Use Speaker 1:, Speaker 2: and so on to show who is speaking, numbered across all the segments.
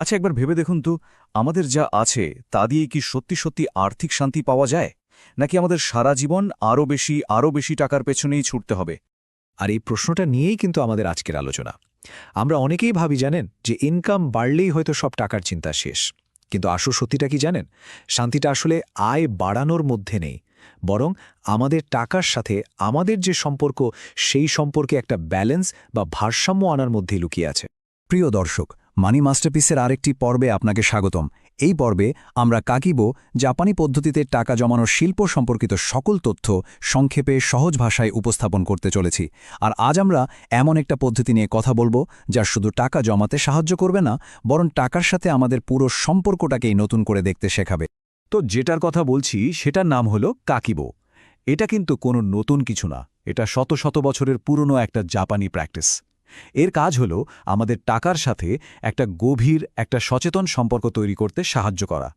Speaker 1: আচ্ছা একবার ভেবে দেখুন তো, আমাদের যা আছে, তা দিয়ে কি সত্যি সত্যি আর্থিক শান্তি পাওয়া যায়? নাকি আমাদের সারা জীবন আরও বেশি আরও বেশি টাকার পেছনেই ছুটতে হবে?
Speaker 2: আর এই প্রশ্নটা নিয়েই কিন্তু আমাদের আজকের আলোচনা। আমরা অনেকেই ভাবি, জানেন, যে ইনকাম বাড়লেই হয়তো সব টাকার চিন্তা শেষ। কিন্তু আসল সত্যিটা কি জানেন? শান্তিটা আসলে আয় বাড়ানোর মধ্যে নেই। বরং আমাদের টাকার সাথে আমাদের যে সম্পর্ক, সেই সম্পর্কে একটা ব্যালেন্স বা ভারসাম্য আনার মধ্যেই লুকিয়ে আছে।
Speaker 3: প্রিয় দর্শক মানি মাস্টারপিসের আরেকটি পর্বে আপনাকে স্বাগতম। এই পর্বে আমরা কাকিবো জাপানি পদ্ধতিতে টাকা জমানোর শিল্প সম্পর্কিত সকল তথ্য সংক্ষেপে সহজ ভাষায় উপস্থাপন করতে চলেছি। আর আজ আমরা এমন একটা পদ্ধতি নিয়ে কথা বলব, যা শুধু টাকা জমাতে সাহায্য করবে না, বরং টাকার সাথে আমাদের পুরো সম্পর্কটাকেই নতুন করে দেখতে শেখাবে।
Speaker 1: তো যেটার কথা বলছি, সেটার নাম হলো কাকিবো। এটা কিন্তু কোনো নতুন কিছু না। এটা শত শত বছরের পুরনো একটা জাপানি প্র্যাকটিস। এর কাজ হল আমাদের টাকার সাথে একটা গভীর, একটা সচেতন সম্পর্ক তৈরি করতে সাহায্য করা।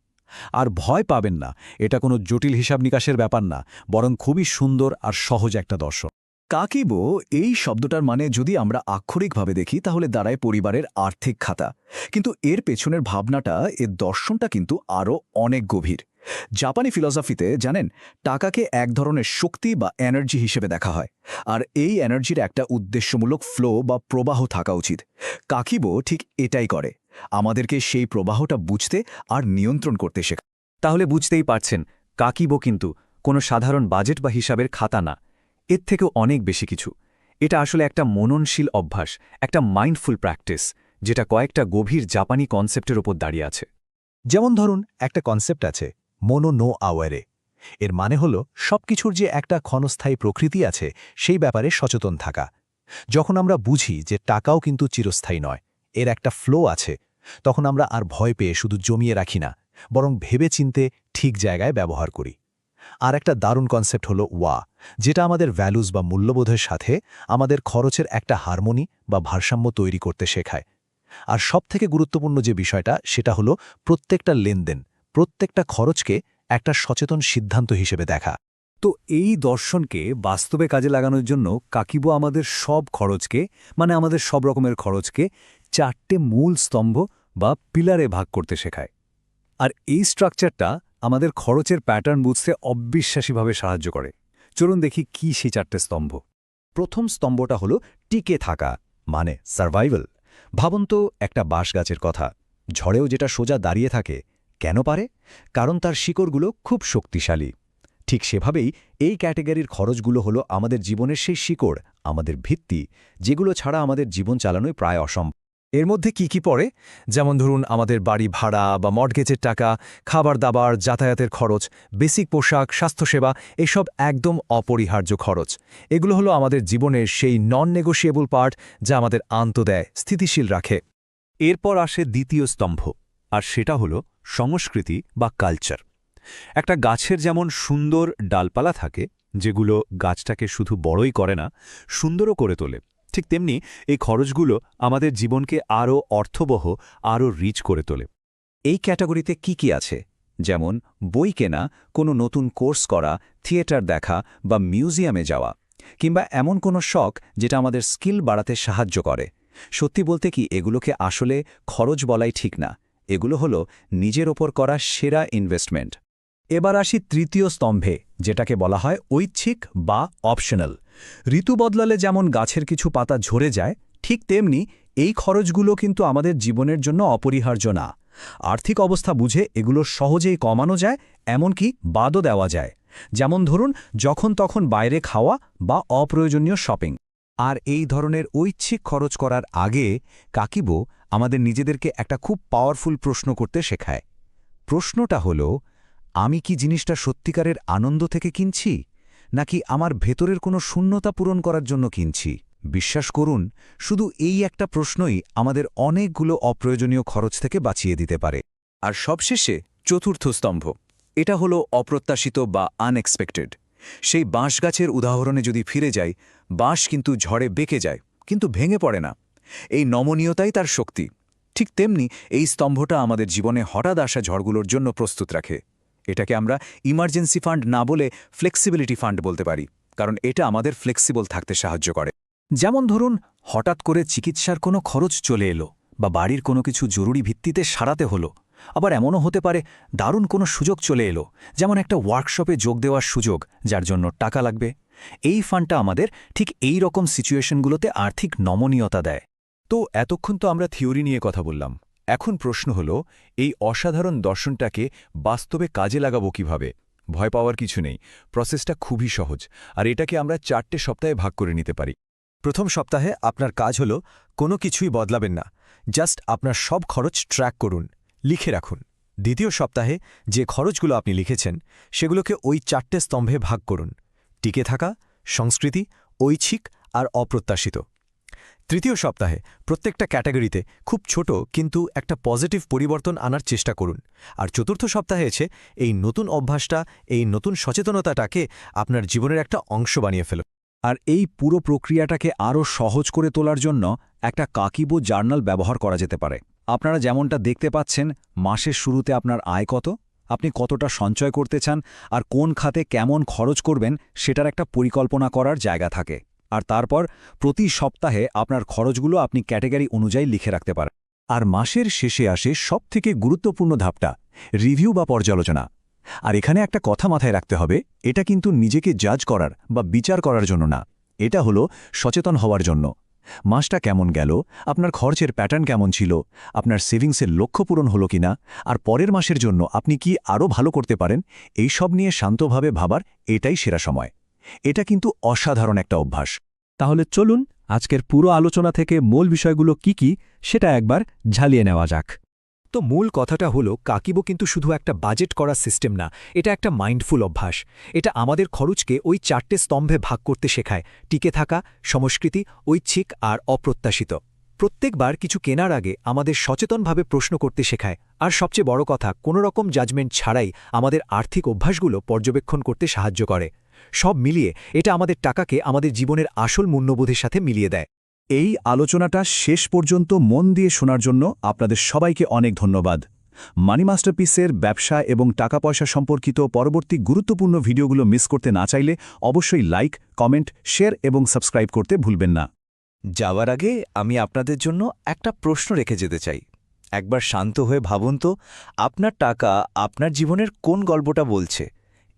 Speaker 1: আর ভয় পাবেন না, এটা কোনো জটিল হিসাব নিকাশের ব্যাপার না, বরং খুবই সুন্দর আর সহজ একটা দর্শন। কাকিবো, এই শব্দটার মানে যদি আমরা আক্ষরিকভাবে দেখি, তাহলে দাঁড়ায় পরিবারের আর্থিক খাতা। কিন্তু এর পেছনের ভাবনাটা, এর দর্শনটা কিন্তু আরও অনেক গভীর। জাপানি ফিলসফিতে, জানেন, টাকাকে এক ধরনের শক্তি বা এনার্জি হিসেবে দেখা হয়। আর এই এনার্জির একটা উদ্দেশ্যমূলক ফ্লো বা প্রবাহ থাকা উচিত। কাকিবো ঠিক এটাই করে। আমাদেরকে সেই প্রবাহটা বুঝতে আর নিয়ন্ত্রণ করতে শেখা
Speaker 4: তাহলে বুঝতেই পারছেন, কাকিবো কিন্তু কোনো সাধারণ বাজেট বা হিসাবের খাতা না। এর থেকেও অনেক বেশি কিছু। এটা আসলে একটা মননশীল অভ্যাস, একটা মাইন্ডফুল প্র্যাকটিস, যেটা কয়েকটা গভীর জাপানি কনসেপ্টের ওপর দাঁড়িয়ে আছে।
Speaker 2: যেমন ধরুন, একটা কনসেপ্ট আছে, মনো নো আওয়ারে। এর মানে হল, সবকিছুর যে একটা ক্ষণস্থায়ী প্রকৃতি আছে, সেই ব্যাপারে সচেতন থাকা। যখন আমরা বুঝি যে টাকাও কিন্তু চিরস্থায়ী নয়, এর একটা ফ্লো আছে, তখন আমরা আর ভয় পেয়ে শুধু জমিয়ে রাখি না, বরং ভেবে চিনতে ঠিক জায়গায় ব্যবহার করি। আর একটা দারুণ কনসেপ্ট হলো ওয়া, যেটা আমাদের ভ্যালুস বা মূল্যবোধের সাথে আমাদের খরচের একটা হারমোনি বা ভারসাম্য তৈরি করতে শেখায়। আর সবথেকে গুরুত্বপূর্ণ যে বিষয়টা, সেটা হলো প্রত্যেকটা লেনদেন, প্রত্যেকটা খরচকে একটা সচেতন সিদ্ধান্ত হিসেবে দেখা।
Speaker 1: তো এই দর্শনকে বাস্তবে কাজে লাগানোর জন্য কাকিবো আমাদের সব খরচকে মানে আমাদের সব রকমের খরচকে চারটে মূল স্তম্ভ বা পিলারে ভাগ করতে শেখায়। আর এই স্ট্রাকচারটা আমাদের খরচের প্যাটার্ন বুঝতে অবিশ্বাসীভাবে সাহায্য করে। চলুন দেখি কি সেই চারটে স্তম্ভ।
Speaker 3: প্রথম স্তম্ভটা হলো টিকে থাকা মানে সার্ভাইভাল ভাবুন তো, একটা বাঁশ গাছের কথা। ঝড়েও যেটা সোজা দাঁড়িয়ে থাকে, কেন পারে? কারণ তার শিকড়গুলো খুব শক্তিশালী। ঠিক সেভাবেই এই ক্যাটেগরির খরচগুলো হলো আমাদের জীবনের সেই শিকড়, আমাদের ভিত্তি, যেগুলো ছাড়া আমাদের জীবন চালানোই প্রায় অসম্ভব।
Speaker 2: এর মধ্যে কি কি পড়ে? যেমন ধরুন, আমাদের বাড়ি ভাড়া বা মর্গেজের টাকা খাবার দাবার যাতায়াতের খরচ, বেসিক পোশাক, স্বাস্থ্যসেবা, এসব একদম অপরিহার্য খরচ। এগুলো হলো আমাদের জীবনের সেই নন নেগোশিয়েবল পার্ট যা আমাদের আন্ত দেয়, স্থিতিশীল রাখে।
Speaker 4: এরপর আসে দ্বিতীয় স্তম্ভ, আর সেটা হলো সংস্কৃতি বা কালচার একটা গাছের যেমন সুন্দর ডালপালা থাকে, যেগুলো গাছটাকে শুধু বড়ই করে না, সুন্দরও করে তোলে। ঠিক তেমনি এই খরচগুলো আমাদের জীবনকে আরও অর্থবহ, আরও রিচ করে তোলে।
Speaker 3: এই ক্যাটাগরিতে কি কি আছে? যেমন, বই কেনা, কোনো নতুন কোর্স করা, থিয়েটার দেখা বা মিউজিয়ামে যাওয়া, কিংবা এমন কোনো শখ যেটা আমাদের স্কিল বাড়াতে সাহায্য করে। সত্যি বলতে কি, এগুলোকে আসলে খরচ বলাই ঠিক না। এগুলো হলো নিজের ওপর করা সেরা ইনভেস্টমেন্ট এবার আসি তৃতীয় স্তম্ভে, যেটাকে বলা হয় ঐচ্ছিক বা অপশনাল ঋতু বদলালে যেমন গাছের কিছু পাতা ঝরে যায়, ঠিক তেমনি এই খরচগুলো কিন্তু আমাদের জীবনের জন্য অপরিহার্য না। আর্থিক অবস্থা বুঝে এগুলো সহজেই কমানো যায়, এমনকি বাদও দেওয়া যায়। যেমন ধরুন, যখন তখন বাইরে খাওয়া বা অপ্রয়োজনীয় শপিং। আর এই ধরনের ঐচ্ছিক খরচ করার আগে কাকিবো আমাদের নিজেদেরকে একটা খুব পাওয়ারফুল প্রশ্ন করতে শেখায়। প্রশ্নটা হলো, আমি কি জিনিসটা সত্যিকারের আনন্দ থেকে কিনছি? নাকি আমার ভেতরের কোনো শূন্যতা পূরণ করার জন্য কিনছি? বিশ্বাস করুন, শুধু এই একটা প্রশ্নই আমাদের অনেকগুলো অপ্রয়োজনীয় খরচ থেকে বাঁচিয়ে দিতে পারে। আর সবশেষে চতুর্থ স্তম্ভ, এটা হলো অপ্রত্যাশিত বা আনএক্সপেক্টেড সেই বাঁশ গাছের উদাহরণে যদি ফিরে যাই, বাঁশ কিন্তু ঝড়ে বেঁকে যায়, কিন্তু ভেঙে পড়ে না। এই নমনীয়তাই তার শক্তি। ঠিক তেমনি এই স্তম্ভটা আমাদের জীবনে হঠাৎ আসা ঝড়গুলোর জন্য প্রস্তুত রাখে। এটাকে আমরা ইমার্জেন্সি ফান্ড না বলে ফ্লেক্সিবিলিটি ফান্ড বলতে পারি, কারণ এটা আমাদের ফ্লেক্সিবল থাকতে সাহায্য করে। যেমন ধরুন, হঠাৎ করে চিকিৎসার কোনো খরচ চলে এলো
Speaker 1: বা বাড়ির কোনো কিছু জরুরি ভিত্তিতে সারাতে হলো, আবার এমনও হতে পারে দারুণ কোনো সুযোগ চলে এলো, যেমন একটা ওয়ার্কশপে যোগ দেওয়ার সুযোগ যার জন্য টাকা লাগবে। এই ফান্ডটা আমাদের ঠিক এই রকম সিচুয়েশনগুলোতে আর্থিক নমনীয়তা দেয়।
Speaker 2: তো এতক্ষণ তো আমরা থিওরি নিয়ে কথা বললাম। এখন প্রশ্ন হল, এই অসাধারণ দর্শনটাকে বাস্তবে কাজে লাগাবো কীভাবে? ভয় পাওয়ার কিছু নেই। প্রসেসটা খুবই সহজ, আর এটাকে আমরা চারটে সপ্তাহে ভাগ করে নিতে পারি।
Speaker 5: প্রথম সপ্তাহে আপনার কাজ হল, কোনো কিছুই বদলাবেন না। জাস্ট আপনার সব খরচ ট্র্যাক করুন, লিখে রাখুন। দ্বিতীয় সপ্তাহে যে খরচগুলো আপনি লিখেছেন, সেগুলোকে ওই চারটে স্তম্ভে ভাগ করুন। টিকে থাকা, সংস্কৃতি, ঐচ্ছিক আর অপ্রত্যাশিত। তৃতীয় সপ্তাহে প্রত্যেকটা ক্যাটাগরিতে খুব ছোট কিন্তু একটা পজিটিভ পরিবর্তন আনার চেষ্টা করুন। আর চতুর্থ সপ্তাহে এসে এই নতুন অভ্যাসটা, এই নতুন সচেতনতাটাকে আপনার জীবনের একটা অংশ বানিয়ে ফেলুন
Speaker 1: আর এই পুরো প্রক্রিয়াটাকে আরও সহজ করে তোলার জন্য একটা কাকিবো জার্নাল ব্যবহার করা যেতে পারে। আপনারা যেমনটা দেখতে পাচ্ছেন, মাসের শুরুতে আপনার আয় কত, আপনি কতটা সঞ্চয় করতে চান, আর কোন খাতে কেমন খরচ করবেন, সেটার একটা পরিকল্পনা করার জায়গা থাকে। আর তারপর প্রতি সপ্তাহে আপনার খরচগুলো আপনি ক্যাটেগরি অনুযায়ী লিখে রাখতে পারেন। আর মাসের শেষে আসে সবথেকে গুরুত্বপূর্ণ ধাপটা, রিভিউ বা পর্যালোচনা। আর এখানে একটা কথা মাথায় রাখতে হবে, এটা কিন্তু নিজেকে জাজ করার বা বিচার করার জন্য না, এটা হলো সচেতন হওয়ার জন্য। মাসটা কেমন গেল, আপনার খরচের প্যাটার্ন কেমন ছিল, আপনার সেভিংসের লক্ষ্য পূরণ হলো কিনা, আর পরের মাসের জন্য আপনি কি আরও ভালো করতে পারেন এই সব নিয়ে শান্তভাবে ভাবার এটাই সেরা সময়। এটা কিন্তু অসাধারণ একটা অভ্যাস।
Speaker 6: তাহলে চলুন আজকের পুরো আলোচনা থেকে মূল বিষয়গুলো কি কি সেটা একবার ঝালিয়ে নেওয়া যাক।
Speaker 5: তো মূল কথাটা হলো, কাকিবো কিন্তু শুধু একটা বাজেট করার সিস্টেম না, এটা একটা মাইন্ডফুল অভ্যাস। এটা আমাদের খরচকে ওই চারটে স্তম্ভে ভাগ করতে শেখায়, টিকে থাকা, সংস্কৃতি, ঐচ্ছিক আর অপ্রত্যাশিত। প্রত্যেকবার কিছু কেনার আগে আমাদের সচেতনভাবে প্রশ্ন করতে শেখায়, আর সবচেয়ে বড় কথা কোনো রকম জাজমেন্ট ছাড়াই আমাদের আর্থিক অভ্যাসগুলো পর্যবেক্ষণ করতে সাহায্য করে। সব মিলিয়ে এটা আমাদের টাকাকে আমাদের জীবনের আসল মূল্যবোধের সাথে মিলিয়ে দেয়।
Speaker 1: এই আলোচনাটা শেষ পর্যন্ত মন দিয়ে শোনার জন্য আপনাদের সবাইকে অনেক ধন্যবাদ। মানি মাস্টারপিসের ব্যবসা এবং টাকা পয়সা সম্পর্কিত পরবর্তী গুরুত্বপূর্ণ ভিডিওগুলো মিস করতে না চাইলে অবশ্যই লাইক, কমেন্ট, শেয়ার এবং সাবস্ক্রাইব করতে ভুলবেন না।
Speaker 3: যাওয়ার আগে আমি আপনাদের জন্য একটা প্রশ্ন রেখে যেতে চাই। একবার শান্ত হয়ে ভাবুন তো, আপনার টাকা আপনার জীবনের কোন গল্পটা বলছে?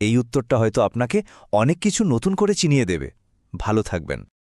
Speaker 3: এই উত্তরটা হয়তো আপনাকে অনেক কিছু নতুন করে চিনিয়ে দেবে। ভালো থাকবেন।